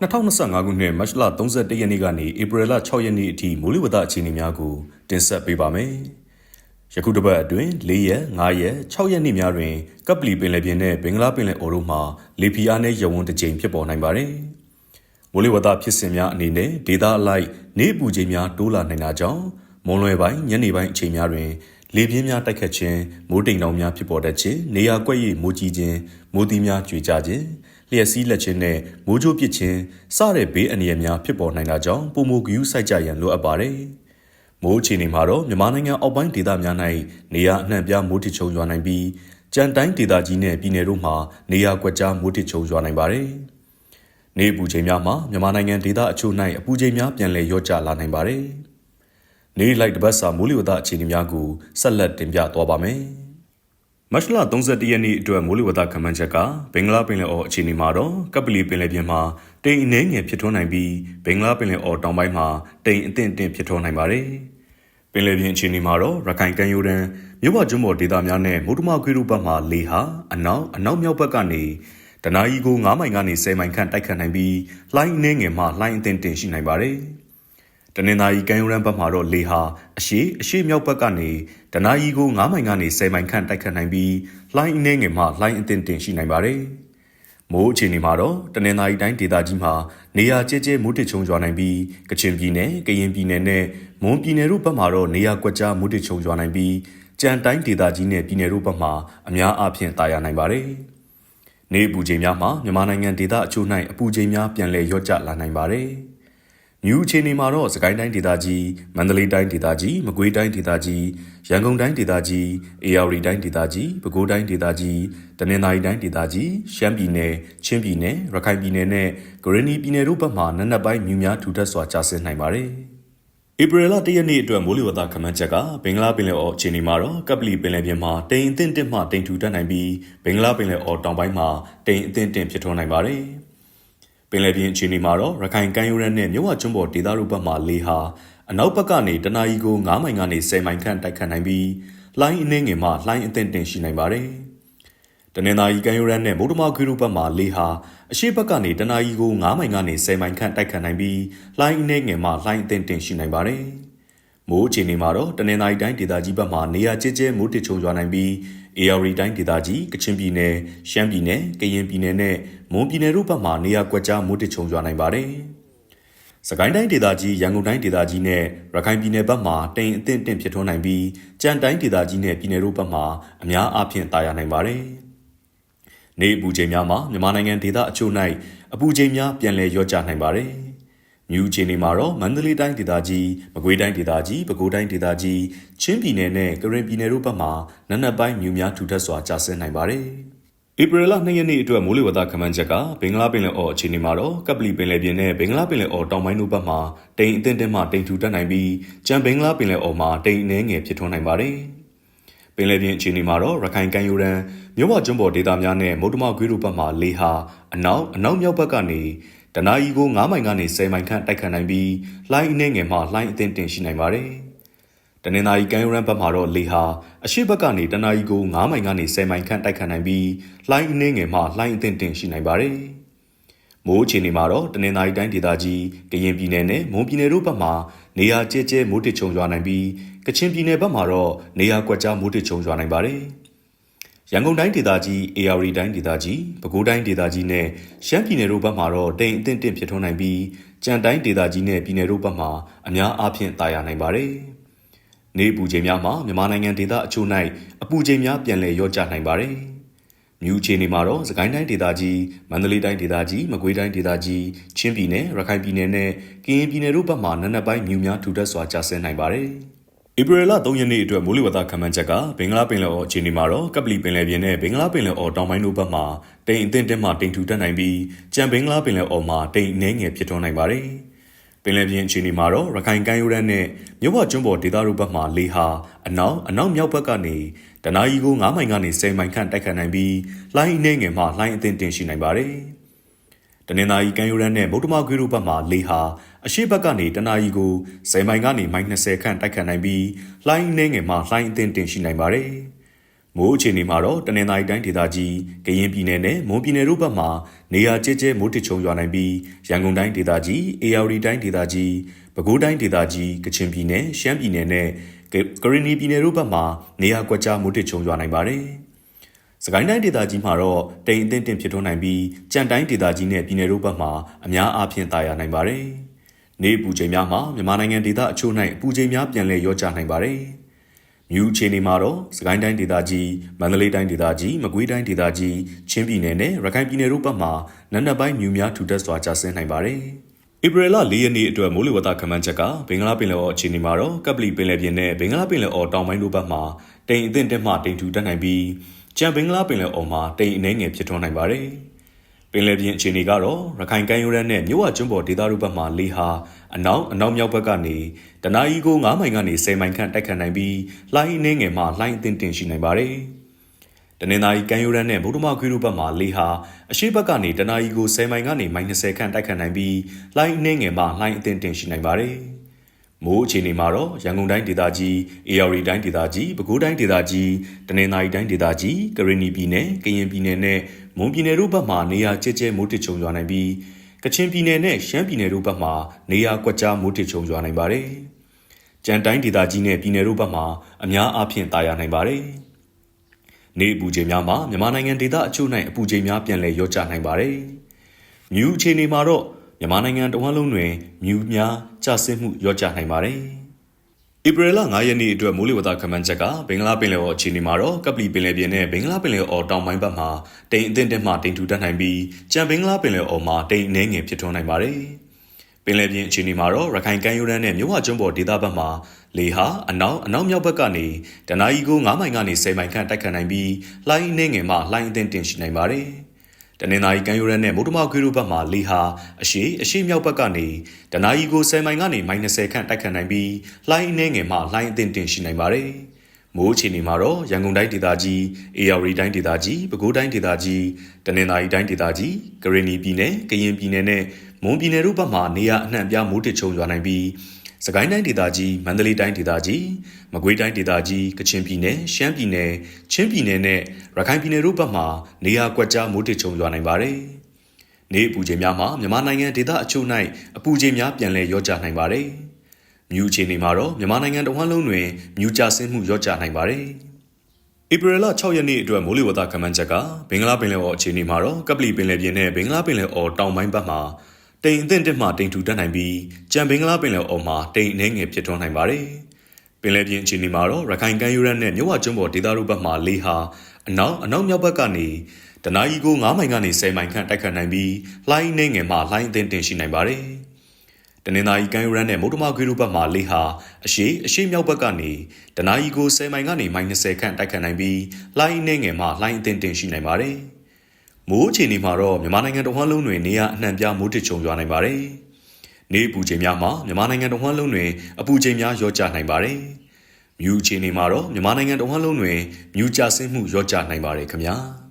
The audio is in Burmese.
2025ခုနှစ်မတ်လ31ရက်နေ့ကနေဧပြီလ6ရက်နေ့အထိမိုးလေဝသအခြေအနေများကိုတင်ဆက်ပေးပါမယ်။ယခုတစ်ပတ်အတွင်း၄ရက်၅ရက်6ရက်နေ့များတွင်ကပလီပင်လယ်ပြင်နဲ့ဘင်္ဂလားပင်လယ်အော်တို့မှာလေပြင်းအားနည်းရဝန်းတစ်ကြိမ်ဖြစ်ပေါ်နိုင်ပါတယ်။မိုးလေဝသဖြစ်စဉ်များအနေနဲ့ဒေသအလိုက်နေပူချိန်များတိုးလာနိုင်တာကြောင့်မွန်လွယ်ပိုင်းညနေပိုင်းအချိန်များတွင်လေပြင်းများတိုက်ခတ်ခြင်းမိုးတိမ်တောင်များဖြစ်ပေါ်တတ်ခြင်းနေရာကွက်ရိပ်မိုးကြီးခြင်းမိုးသီးများကြွေကြခြင်း လျှက်စီးလက်ခြင်းနဲ့မိုးကြိုးပစ်ခြင်းစတဲ့ဘေးအန္တရာယ်များဖြစ်ပေါ်နိုင်တာကြောင့်ပုံမူဂယူးစိုက်ကြရန်လိုအပ်ပါတယ်။မိုးအခြေအနေမှာတော့မြန်မာနိုင်ငံအောက်ပိုင်းဒေသများ၌နေရာအနှံ့ပြားမိုးထစ်ချုံရွာနိုင်ပြီးကြံတိုင်းဒေသကြီးနဲ့ပြည်နယ်တို့မှာနေရာကွက်ကြားမိုးထစ်ချုံရွာနိုင်ပါတယ်။နေပူချိန်များမှာမြန်မာနိုင်ငံဒေသအချို့၌အပူချိန်များပြန်လည်ရော့ကျလာနိုင်ပါတယ်။နေလိုက်တပတ်စာမိုးလေဝသအခြေအနေများကိုဆက်လက်တင်ပြသွားပါမယ်။ မတ်လ31ရက်နေ့အတွက်မိုးလေဝသခန့်မှန်းချက်ကဘင်္ဂလားပင်လယ်အော်အခြေအနေမှာတော့ကပလီပင်လယ်ပြင်မှာတိမ်အနှဲငယ်ဖြစ်ထွန်းနိုင်ပြီးဘင်္ဂလားပင်လယ်အော်တောင်ပိုင်းမှာတိမ်အထင်အထင်ဖြစ်ထွန်းနိုင်ပါတယ်။ပင်လယ်ပြင်အခြေအနေမှာတော့ရခိုင်ကမ်းရိုးတန်းမြို့ပေါ်ကျွန်းပေါ်ဒေသများနဲ့မုဒ္ဓမခွေးတို့ဘက်မှလေဟာအနောက်အနောက်မြောက်ဘက်ကနေတနအီကို9မိုင်ကနေ10မိုင်ခန့်တိုက်ခတ်နိုင်ပြီးလှိုင်းအနှဲငယ်မှလှိုင်းအထင်တင်ရှိနိုင်ပါတယ်။ တနင်္သာရီကမ်းရိုးတန်းဘက်မှာတော့လေဟာအရှိအရှိမြောက်ဘက်ကနေတနာရီကို9မိုင်ကနေ10မိုင်ခန့်တိုက်ခတ်နိုင်ပြီးလှိုင်းအနှဲငယ်မှလှိုင်းအသင့်တင်ရှိနိုင်ပါတယ်။မိုးအခြေအနေမှာတော့တနင်္သာရီတိုင်းဒေသကြီးမှာနေရာကျကျမိုးတစ်ချုံရွာနိုင်ပြီးကချင်ပြည်နယ်၊ကရင်ပြည်နယ်နဲ့မွန်ပြည်နယ်တို့ဘက်မှာတော့နေရာကွက်ကြားမိုးတစ်ချုံရွာနိုင်ပြီးကြံတိုင်းဒေသကြီးနဲ့ပြည်နယ်တို့ဘက်မှာအများအားဖြင့်တာယာနိုင်ပါတယ်။နေအပူချိန်များမှာမြန်မာနိုင်ငံဒေသအချို့၌အပူချိန်များပြန်လည်လျော့ကျလာနိုင်ပါတယ်။ မြူအခြေအနေမှာတော့စကိုင်းတိုင်းဒေသကြီးမန္တလေးတိုင်းဒေသကြီးမကွေးတိုင်းဒေသကြီးရန်ကုန်တိုင်းဒေသကြီးအေရဝတီတိုင်းဒေသကြီးပဲခူးတိုင်းဒေသကြီးတနင်္သာရီတိုင်းဒေသကြီးရှမ်းပြည်နယ်ချင်းပြည်နယ်ရခိုင်ပြည်နယ်နဲ့ဂရနီပြည်နယ်တို့ဘက်မှနက်နက်ပိုင်းမြူများထူထပ်စွာကျဆင်းနိုင်ပါတယ်ဧပြီလ၁ရက်နေ့အတွက်မိုးလေဝသခန့်မှန်းချက်ကဘင်္ဂလားပင်လယ်အော်အခြေအနေမှာတော့ကပလီပင်လယ်ပြင်မှာတိမ်အထင်တစ်မှတိမ်ထူတက်နိုင်ပြီးဘင်္ဂလားပင်လယ်အော်တောင်ပိုင်းမှာတိမ်အထင်တင်ဖြစ်ထွန်းနိုင်ပါတယ်။ ပင်လယ်ပြင်အခြေအနေမှာတော့ရခိုင်ကမ်းရိုးတန်းနဲ့မြဝကျွန်းပေါ်ဒေသတို့ဘက်မှလေဟာအနောက်ဘက်ကနေတနအီကို9မိုင်ကနေ10မိုင်ခန့်တိုက်ခတ်နိုင်ပြီးလှိုင်းအနှင်းငယ်မှလှိုင်းအသင့်တင်ရှိနိုင်ပါတယ်။တနင်္သာရီကမ်းရိုးတန်းနဲ့ဗုဒ္ဓမာခွေတို့ဘက်မှလေဟာအရှိဘက်ကနေတနအီကို9မိုင်ကနေ10မိုင်ခန့်တိုက်ခတ်နိုင်ပြီးလှိုင်းအနှင်းငယ်မှလှိုင်းအသင့်တင်ရှိနိုင်ပါတယ်။မိုးအခြေအနေမှာတော့တနင်္သာရီတိုင်းဒေသကြီးဘက်မှနေရာကျကျမိုးတစ်ချုံရွာနိုင်ပြီး AR တိုင်းဒေသကြီးကချင်ပြည်နယ်ရှမ်းပြည်နယ်ကရင်ပြည်နယ်နဲ့မွန်ပြည်နယ်တို့ဘက်မှနေရာကွက်ကြားမိုးတစ်ချုံရွာနိုင်ပါတယ်။စကိုင်းတိုင်းဒေသကြီးရန်ကုန်တိုင်းဒေသကြီးနဲ့ရခိုင်ပြည်နယ်ဘက်မှတိမ်အထင်တင့်ဖြစ်ထွန်းနိုင်ပြီးကြံတိုင်းဒေသကြီးနဲ့ပြည်နယ်တို့ဘက်မှအများအားဖြင့်တာယာနိုင်ပါတယ်။နေအပူချိန်များမှာမြန်မာနိုင်ငံဒေသအချို့၌အပူချိန်များပြန်လည်လျော့ကျနိုင်ပါတယ်။ မြူအခြေအနေမှာတော့မန္တလေးတိုင်းဒေသကြီးမကွေးတိုင်းဒေသကြီးပဲခူးတိုင်းဒေသကြီးချင်းပြည်နယ်နဲ့ကရင်ပြည်နယ်တို့ဘက်မှာနက်နက်ပိုင်းမြူများထူထပ်စွာကျဆင်းနိုင်ပါတယ်။ဧပြီလ2ရက်နေ့အတွက်မိုးလေဝသခန့်မှန်းချက်ကဘင်္ဂလားပင်လယ်အော်အခြေအနေမှာတော့ကပလီပင်လယ်ပြင်နဲ့ဘင်္ဂလားပင်လယ်အော်တောင်ပိုင်းတို့ဘက်မှာတိမ်အထင်တင်မှတိမ်ထူတက်နိုင်ပြီးကြံဘင်္ဂလားပင်လယ်အော်မှာတိမ်အနှဲငယ်ဖြစ်ထွန်းနိုင်ပါတယ်။ပင်လယ်ပြင်အခြေအနေမှာတော့ရခိုင်ကမ်းရိုးတန်းမြို့ဝကျွန်းပေါ်ဒေသများနဲ့မုတ်တမခွေးတို့ဘက်မှလေဟာအနောက်အနောက်မြောက်ဘက်ကနေ တနာရီကို9မိုင်ကနေ10မိုင်ခန့်တိုက်ခတ်နိုင်ပြီးလှိုင်းအနှဲငယ်မှလှိုင်းအသင့်တင်ရှိနိုင်ပါတယ်။တနင်္သာရီကမ်းရိုးတန်းဘက်မှာတော့လေဟာအရှိဘက်ကနေတနာရီကို9မိုင်ကနေ10မိုင်ခန့်တိုက်ခတ်နိုင်ပြီးလှိုင်းအနှဲငယ်မှလှိုင်းအသင့်တင်ရှိနိုင်ပါတယ်။မိုးအခြေအနေမှာတော့တနင်္သာရီတိုင်းဒေသကြီးကရင်ပြည်နယ်နဲ့မွန်ပြည်နယ်တို့ဘက်မှာနေရာကျဲကျဲမိုးတစ်ချုံရွာနိုင်ပြီးကချင်ပြည်နယ်ဘက်မှာတော့နေရာကွက်ကြားမိုးတစ်ချုံရွာနိုင်ပါတယ်။ ရန်ကုန်တိုင်းဒေသကြီး AR တိုင်းဒေသကြီးပဲခူးတိုင်းဒေသကြီးနဲ့ရှမ်းပြည်နယ်တို့ဘက်မှာတော့တိမ်အထင်တင့်ဖြစ်ထွန်းနိုင်ပြီးကြံတိုင်းဒေသကြီးနဲ့ပြည်နယ်တို့ဘက်မှာအများအားဖြင့်တာယာနိုင်ပါတယ်။နေပူချိန်များမှာမြန်မာနိုင်ငံဒေသအချို့၌အပူချိန်များပြန်လည်ရော့ကျနိုင်ပါတယ်။မြူချေနေမှာတော့စကိုင်းတိုင်းဒေသကြီးမန္တလေးတိုင်းဒေသကြီးမကွေးတိုင်းဒေသကြီးချင်းပြည်နယ်ရခိုင်ပြည်နယ်နဲ့ကရင်ပြည်နယ်တို့ဘက်မှာနက်နက်ပိုင်းမြူများထူထပ်စွာကျဆင်းနိုင်ပါတယ်။ ဧပြီလ3ရက်နေ့အတွက်မိုးလေဝသခန့်မှန်းချက်ကဘင်္ဂလားပင်လယ်အော်အခြေအနေမှာတော့ကပလီပင်လယ်ပြင်နဲ့ဘင်္ဂလားပင်လယ်အော်တောင်ပိုင်းတို့ဘက်မှာတိမ်အထင်တင်းမှတိမ်ထူတက်နိုင်ပြီးကြံဘင်္ဂလားပင်လယ်အော်မှာတိမ်နှဲငယ်ဖြစ်ထွန်းနိုင်ပါတယ်။ပင်လယ်ပြင်အခြေအနေမှာတော့ရခိုင်ကမ်းရိုးတန်းနဲ့မြို့ပေါ်ကျွန်းပေါ်ဒေသတို့ဘက်မှာလေဟာအနောက်အနောက်မြောက်ဘက်ကနေတနအီကို9မိုင်ကနေ10မိုင်ခန့်တိုက်ခတ်နိုင်ပြီးလှိုင်းနှဲငယ်မှလှိုင်းအထင်တင်ရှိနိုင်ပါတယ်။ တနင်္သာရီကမ်းရိုးတန်းနဲ့ဗုဒ္ဓမာခွေတို့ဘက်မှလေဟာအရှိဘက်ကနေတနာရီကို10မိုင်ကနေမိုင်20ခန့်တိုက်ခတ်နိုင်ပြီးလှိုင်းနှင်းငယ်မှလှိုင်းအသင့်တင်ရှိနိုင်ပါတယ်။မိုးအခြေအနေမှာတော့တနင်္သာရီတိုင်းဒေသကြီးကရင်ပြည်နယ်နဲ့မွန်ပြည်နယ်တို့ဘက်မှာနေရာကျဲကျဲမိုးတစ်ချုံရွာနိုင်ပြီးရန်ကုန်တိုင်းဒေသကြီးအေရဝတီတိုင်းဒေသကြီးပဲခူးတိုင်းဒေသကြီးကချင်ပြည်နယ်ရှမ်းပြည်နယ်နဲ့ကရင်နီပြည်နယ်တို့ဘက်မှာနေရာကွက်ကြားမိုးတစ်ချုံရွာနိုင်ပါတယ်။ စကိုင်းတိုင်းဒေသကြီးမှာတော့တိမ်အထင်တင်ဖြစ်ထွန်းနိုင်ပြီးကြံတိုင်းဒေသကြီးနဲ့ပြည်နယ်တို့ဘက်မှာအများအားဖြင့်တာယာနိုင်ပါတယ်။နေပူချိန်များမှာမြန်မာနိုင်ငံဒေသအချို့၌အပူချိန်များပြန်လည်ရောကျနိုင်ပါတယ်။မြူအခြေအနေမှာတော့စကိုင်းတိုင်းဒေသကြီးမန္တလေးတိုင်းဒေသကြီးမကွေးတိုင်းဒေသကြီးချင်းပြည်နယ်နဲ့ရခိုင်ပြည်နယ်တို့ဘက်မှာနံနက်ပိုင်းမြူများထူထပ်စွာကျဆင်းနိုင်ပါတယ်။ဧပြီလ၄ရက်နေ့အတွက်မိုးလေဝသခန့်မှန်းချက်ကဘင်္ဂလားပင်လယ်အော်အခြေအနေမှာတော့ကပလီပင်လယ်ပြင်နဲ့ဘင်္ဂလားပင်လယ်အော်တောင်ပိုင်းတို့ဘက်မှာတိမ်အထင်တက်မှတိမ်ထူတက်နိုင်ပြီး ကြံဘင်္ဂလားပင်လယ်အော်မှာတိမ်အနှဲငယ်ဖြစ်ထွန်းနိုင်ပါတယ်။ပင်လယ်ပြင်အခြေအနေကတော့ရခိုင်ကမ်းရိုးတန်းနဲ့မြဝကျွန်းပေါ်ဒေသတို့ဘက်မှာလေဟာအနောက်အနောက်မြောက်ဘက်ကနေတနအီကို9မိုင်ကနေ10မိုင်ခန့်တိုက်ခတ်နိုင်ပြီးလှိုင်းနှင်းငယ်မှလှိုင်းအထင်တင်ရှိနိုင်ပါတယ်။တနင်္သာရီကမ်းရိုးတန်းနဲ့ဗုဒ္ဓမခွေးတို့ဘက်မှာလေဟာအရှိဘက်ကနေတနအီကို10မိုင်ကနေမိုင်20ခန့်တိုက်ခတ်နိုင်ပြီးလှိုင်းနှင်းငယ်မှလှိုင်းအထင်တင်ရှိနိုင်ပါတယ်။ မိုးအခြေအနေမှာတော့ရန်ကုန်တိုင်းဒေသကြီး၊အေရဝတီတိုင်းဒေသကြီး၊ပဲခူးတိုင်းဒေသကြီး၊တနင်္သာရီတိုင်းဒေသကြီး၊ကရင်နီပြည်နယ်၊ကရင်ပြည်နယ်နဲ့မွန်ပြည်နယ်တို့ဘက်မှနေရာကျဲကျဲမိုးတစ်ချုံရွာနိုင်ပြီးကချင်ပြည်နယ်နဲ့ရှမ်းပြည်နယ်တို့ဘက်မှနေရာကွက်ကြားမိုးတစ်ချုံရွာနိုင်ပါတယ်။ကြံတိုင်းဒေသကြီးနဲ့ပြည်နယ်တို့ဘက်မှအများအားဖြင့်တာယာနိုင်ပါတယ်။နေအပူချိန်များမှာမြန်မာနိုင်ငံဒေသအချို့၌အပူချိန်များပြန်လည်ရောကျနိုင်ပါတယ်။မြူအခြေအနေမှာတော့ မြန်မာနိုင်ငံတဝန်းလုံးတွင်မြူများကျဆင်းမှုရောကျနိုင်ပါတယ်။ဧပြီလ9ရက်နေ့အတွက်မိုးလေဝသခန့်မှန်းချက်ကဘင်္ဂလားပင်လယ်အော်အခြေအနေမှာတော့ကပလီပင်လယ်ပြင်နဲ့ဘင်္ဂလားပင်လယ်အော်တောင်ပိုင်းဘက်မှာတိမ်အထင်တက်မှတိမ်ထူတက်နိုင်ပြီးကြံဘင်္ဂလားပင်လယ်အော်မှာတိမ်အနှဲငယ်ဖြစ်ထွန်းနိုင်ပါတယ်။ပင်လယ်ပြင်အခြေအနေမှာတော့ရခိုင်ကမ်းရိုးတန်းနဲ့မြဝကျွန်းပေါ်ဒေသဘက်မှာလေဟာအနောက်အနောက်မြောက်ဘက်ကနေတနအီကို9မိုင်ကနေ10မိုင်ခန့်တိုက်ခတ်နိုင်ပြီးလှိုင်းနှင်းငယ်မှလှိုင်းအထင်တင်ရှိနိုင်ပါတယ်။ တနင်္သာရီကမ်းရိုးတန်းနဲ့မုဒ္ဓမခွေးတို့ဘက်မှာလေဟာအရှိအရှိမြောက်ဘက်ကနေတနာရီကို10မိုင်ကနေမိုင်20ခန့်တိုက်ခတ်နိုင်ပြီးလှိုင်းနှင်းငယ်မှလှိုင်းအထင်တင်ရှိနိုင်ပါတယ်။မိုးအခြေအနေမှာတော့ရန်ကုန်တိုင်းဒေသကြီး၊အေရဝတီတိုင်းဒေသကြီး၊ပဲခူးတိုင်းဒေသကြီး၊တနင်္သာရီတိုင်းဒေသကြီး၊ကရင်နီပြည်နယ်၊ကရင်ပြည်နယ်နဲ့မွန်ပြည်နယ်တို့ဘက်မှာနေရာအနှံ့အပြားမိုးတစ်ချုံရွာနိုင်ပြီး စကိုင်းတိုင်းဒေသကြီးမန္တလေးတိုင်းဒေသကြီးမကွေးတိုင်းဒေသကြီးကချင်ပြည်နယ်ရှမ်းပြည်နယ်ချင်းပြည်နယ်နဲ့ရခိုင်ပြည်နယ်တို့ဘက်မှာနေရာကွက်ကြားမိုးတစ်ချုံရွာနိုင်ပါတယ်။နေအပူချိန်များမှာမြန်မာနိုင်ငံဒေသအချို့၌အပူချိန်များပြန်လည်ရောကျနိုင်ပါတယ်။မြူအခြေအနေမှာတော့မြန်မာနိုင်ငံတဝန်းလုံးတွင်မြူကျဆင်းမှုရောကျနိုင်ပါတယ်။ဧပြီလ6ရက်နေ့အတွက်မိုးလေဝသခန့်မှန်းချက်ကဘင်္ဂလားပင်လယ်အော်အခြေအနေမှာတော့ကပလီပင်လယ်ပြင်နဲ့ဘင်္ဂလားပင်လယ်အော်တောင်ပိုင်းဘက်မှာ တိမ်အထင်တက်မှတိမ်ထူတက်နိုင်ပြီးကြံဘင်္ဂလားပင်လယ်အော်မှာတိမ်အနှဲငယ်ဖြစ်ထွန်းနိုင်ပါတယ်။ပင်လယ်ပြင်အခြေအနေမှာတော့ရခိုင်ကမ်းရိုးတန်းနဲ့မြဝကျွန်းပေါ်ဒေသတို့ဘက်မှာလေဟာအနောက်အနောက်မြောက်ဘက်ကနေတနအီကို9မိုင်ကနေ10မိုင်ခန့်တိုက်ခတ်နိုင်ပြီးလှိုင်းနှင်းငယ်မှလှိုင်းအထင်တင်ရှိနိုင်ပါတယ်။တနင်္သာရီကမ်းရိုးတန်းနဲ့မုဒ္ဓမခွေးတို့ဘက်မှာလေဟာအရှိအရှိမြောက်ဘက်ကနေတနအီကို10မိုင်ကနေမိုင်20ခန့်တိုက်ခတ်နိုင်ပြီးလှိုင်းနှင်းငယ်မှလှိုင်းအထင်တင်ရှိနိုင်ပါတယ်။ မိုးအခြေအနေမှာတော့မြန်မာနိုင်ငံတဝန်းလုံးတွင်နေရအနှံ့ပြမိုးတစ်ချုံရွာနိုင်ပါတယ်။နေပူချိန်များမှာမြန်မာနိုင်ငံတဝန်းလုံးတွင်အပူချိန်များရောကျနိုင်ပါတယ်။မြူအခြေအနေမှာတော့မြန်မာနိုင်ငံတဝန်းလုံးတွင်မြူကျဆင်းမှုရောကျနိုင်ပါတယ်ခင်ဗျာ။